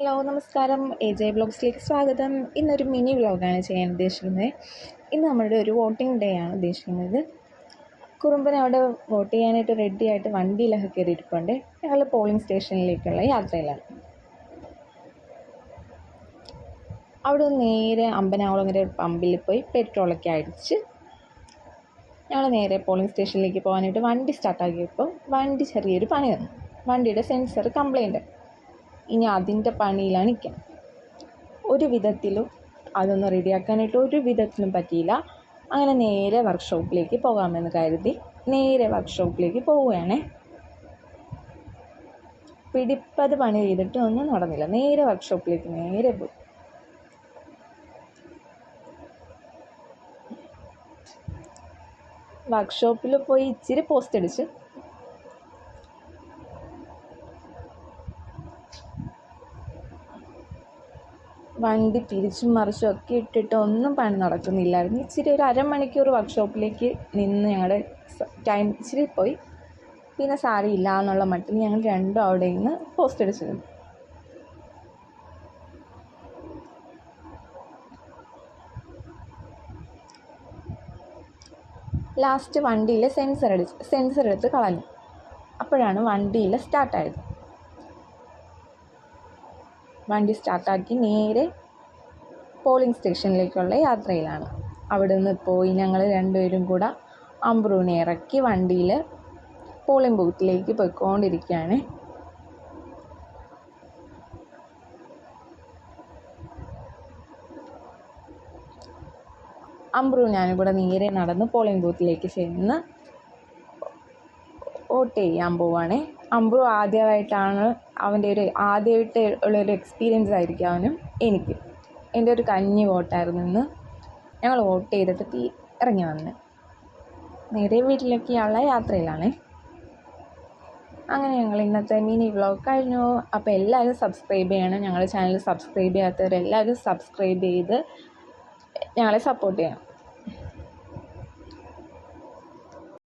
Hello നമസ്കാരം. A J ബ്ലോഗ്സിലേക്ക് സ്വാഗതം. ഇന്നൊരു മിനി വ്ലോഗാണ് ചെയ്യാൻ ഉദ്ദേശിക്കുന്നത്. ഇന്ന് നമ്മളുടെ ഒരു വോട്ടിംഗ് ഡേ ആണ് ഉദ്ദേശിക്കുന്നത്. കുറുമ്പൻ അവിടെ വോട്ട് ചെയ്യാനായിട്ട് റെഡി ആയിട്ട് വണ്ടിയിലൊക്കെ കയറിയിരിപ്പുണ്ട്. ഞങ്ങൾ പോളിംഗ് സ്റ്റേഷനിലേക്കുള്ള യാത്രയിലാണ്. അവിടെ നേരെ അമ്പനാകുളങ്ങര പമ്പിൽ പോയി പെട്രോളൊക്കെ അടിച്ച് ഞങ്ങൾ നേരെ പോളിംഗ് സ്റ്റേഷനിലേക്ക് പോകാനായിട്ട് വണ്ടി സ്റ്റാർട്ടാക്കിയപ്പോൾ വണ്ടി ചെറിയൊരു പണി തന്നു. വണ്ടിയുടെ സെൻസർ കംപ്ലൈന്റ് ഇനി അതിന്റെ പണിയിലാണ് നിൽക്കുക ഒരു വിധത്തിലും അതൊന്ന് റെഡിയാക്കാനായിട്ട് ഒരു വിധത്തിലും പറ്റിയില്ല. അങ്ങനെ നേരെ വർക്ക്ഷോപ്പിലേക്ക് പോകാമെന്ന് കരുതി നേരെ വർക്ക്ഷോപ്പിലേക്ക് പോവുകയാണ്. പിടിപ്പത് പണി ചെയ്തിട്ട് ഒന്നും നടന്നില്ല. നേരെ വർക്ക്ഷോപ്പിലേക്ക് നേരെ പോയി. വർക്ക്ഷോപ്പിൽ പോയി ഇച്ചിരി പോസ്റ്റ് അടിച്ച് വണ്ടി തിരിച്ചും മറിച്ചും ഒക്കെ ഇട്ടിട്ട് ഒന്നും പണി നടക്കുന്നില്ലായിരുന്നു. ഇച്ചിരി ഒരു അരമണിക്കൂർ വർക്ക്ഷോപ്പിലേക്ക് നിന്ന് ഞങ്ങളുടെ ടൈം ഇച്ചിരി പോയി. പിന്നെ സാരമില്ല എന്നുള്ള മട്ടിൽ ഞങ്ങൾ രണ്ടും അവിടെ നിന്ന് പോസ്റ്റ് അടിച്ചിരുന്നു ലാസ്റ്റ് വണ്ടിയിലെ സെൻസർ അടിച്ച് സെൻസർ എടുത്ത് കളഞ്ഞു. അപ്പോഴാണ് വണ്ടിയിൽ സ്റ്റാർട്ടായത് വണ്ടി സ്റ്റാർട്ടാക്കി നേരെ പോളിംഗ് സ്റ്റേഷനിലേക്കുള്ള യാത്രയിലാണ്. അവിടെ നിന്ന് പോയി ഞങ്ങൾ രണ്ടുപേരും കൂടെ അമ്പ്രൂവിനെ ഇറക്കി വണ്ടിയിൽ പോളിംഗ് ബൂത്തിലേക്ക് പോയിക്കൊണ്ടിരിക്കുകയാണ്. അമ്പ്രു ഞാനും കൂടെ നേരെ നടന്ന് പോളിംഗ് ബൂത്തിലേക്ക് ചെന്ന് വോട്ട് ചെയ്യാൻ പോവാണേ. അമ്പ്രു ആദ്യമായിട്ടാണ് അവന്റെ ഒരു ആദ്യമായിട്ട് ഉള്ളൊരു എക്സ്പീരിയൻസ് ആയിരിക്കും അവനും എനിക്ക്. എന്റെ ഒരു കഞ്ഞി വോട്ടായിരുന്നു ഇന്ന്. ഞങ്ങൾ വോട്ട് ചെയ്തിട്ട് തീ ഇറങ്ങി വന്ന്. നേരെ വീട്ടിലേക്കുള്ള യാത്രയിലാണ്. അങ്ങനെ ഞങ്ങൾ ഇന്നത്തെ മിനി വ്ളോഗ് കഴിഞ്ഞു. അപ്പോൾ എല്ലാവരും സബ്സ്ക്രൈബ് ചെയ്യണം. ഞങ്ങളുടെ ചാനൽ സബ്സ്ക്രൈബ് ചെയ്യാത്തവരെല്ലാവരും സബ്സ്ക്രൈബ് ചെയ്ത് ഞങ്ങളെ സപ്പോർട്ട് ചെയ്യണം.